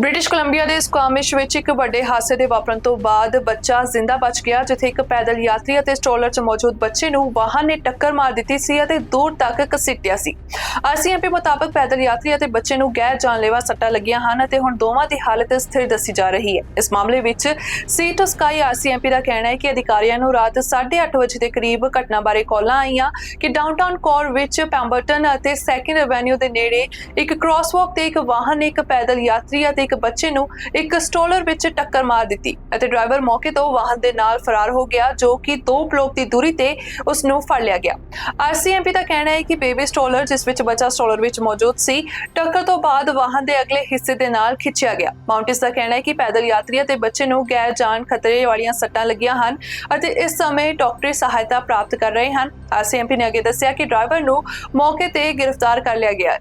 British Columbia ਦੇ ਸਕਾਮਿਸ਼ ਵਿੱਚ ਇੱਕ ਵੱਡੇ ਹਾਦਸੇ ਦੇ ਵਾਪਰਨ ਤੋਂ ਬਾਅਦ ਬੱਚਾ ਜ਼ਿੰਦਾ ਬਚ ਗਿਆ, ਜਿੱਥੇ ਇੱਕ ਪੈਦਲ ਯਾਤਰੀ ਅਤੇ ਸਟ੍ਰੋਲਰ 'ਚ ਮੌਜੂਦ ਬੱਚੇ ਨੂੰ ਵਾਹਨ ਨੇ ਟੱਕਰ ਮਾਰ ਦਿੱਤੀ ਸੀ ਅਤੇ ਦੂਰ ਤੱਕ ਘਸੀਟਿਆ ਸੀ। ਆਰਸੀਐਮਪੀ ਮੁਤਾਬਕ ਪੈਦਲ ਯਾਤਰੀ ਅਤੇ ਬੱਚੇ ਨੂੰ ਗੈਰ ਜਾਨਲੇਵਾ ਸੱਟਾਂ ਲੱਗੀਆਂ ਹਨ ਅਤੇ ਹੁਣ ਦੋਵਾਂ ਦੀ ਹਾਲਤ ਸਥਿਰ ਦੱਸੀ ਜਾ ਰਹੀ ਹੈ। ਇਸ ਮਾਮਲੇ ਵਿੱਚ ਸੀ ਟੂ ਸਕਾਈ ਆਰਸੀਐਮਪੀ ਦਾ ਕਹਿਣਾ ਹੈ ਕਿ ਅਧਿਕਾਰੀਆਂ ਨੂੰ ਰਾਤ 8:30 ਵਜੇ ਦੇ ਕਰੀਬ ਘਟਨਾ ਬਾਰੇ ਕਾਲਾਂ ਆਈਆਂ ਕਿ ਡਾਊਨਟਾਊਨ ਕੋਰ ਵਿੱਚ ਪੈਂਬਰਟਨ ਅਤੇ ਸੈਕਿੰਡ ਐਵੇਨਿਊ ਦੇ ਨੇੜੇ ਇੱਕ ਕ੍ਰਾਸਵਾਕ ਤੇ ਇੱਕ ਵਾਹਨ ਨੇ ਇੱਕ ਪੈਦਲ ਯਾਤਰੀ ਅਤੇ ਇੱਕ ਬੱਚੇ ਨੂੰ ਇੱਕ ਸਟ੍ਰੋਲਰ ਵਿੱਚ ਟੱਕਰ ਮਾਰ ਦਿੱਤੀ ਅਤੇ ਡਰਾਈਵਰ ਮੌਕੇ ਤੋਂ ਵਾਹਨ ਦੇ ਨਾਲ ਫਰਾਰ ਹੋ ਗਿਆ, ਜੋ ਕਿ 2 ਬਲੋਕ ਦੀ ਦੂਰੀ ਤੇ ਉਸ ਨੂੰ ਫੜ ਲਿਆ ਗਿਆ। ਆਰਸੀਐਮਪੀ ਦਾ ਕਹਿਣਾ ਹੈ ਕਿ ਬੇਬੀ ਸਟ੍ਰੋਲਰ ਜਿਸ ਵਿੱਚ ਬੱਚਾ ਸਟ੍ਰੋਲਰ ਵਿੱਚ ਮੌਜੂਦ ਸੀ, ਟੱਕਰ ਤੋਂ ਬਾਅਦ ਵਾਹਨ ਦੇ ਅਗਲੇ ਹਿੱਸੇ ਦੇ ਨਾਲ ਖਿੱਚਿਆ ਗਿਆ। ਮਾਊਂਟਿਸ ਦਾ ਕਹਿਣਾ ਹੈ ਕਿ ਪੈਦਲ ਯਾਤਰੀਆਂ ਤੇ ਬੱਚੇ ਨੂੰ ਗੈਰ ਜਾਨ ਖਤਰੇ ਵਾਲੀਆਂ ਸੱਟਾਂ ਲੱਗੀਆਂ ਹਨ ਅਤੇ ਇਸ ਸਮੇਂ ਡਾਕਟਰੀ ਸਹਾਇਤਾ ਪ੍ਰਾਪਤ ਕਰ ਰਹੇ ਹਨ। ਆਰਸੀਐਮਪੀ ਨੇ ਅੱਗੇ ਦੱਸਿਆ ਕਿ ਡਰਾਈਵਰ ਨੂੰ ਮੌਕੇ ਤੇ ਗ੍ਰਿਫਤਾਰ ਕਰ ਲਿਆ ਗਿਆ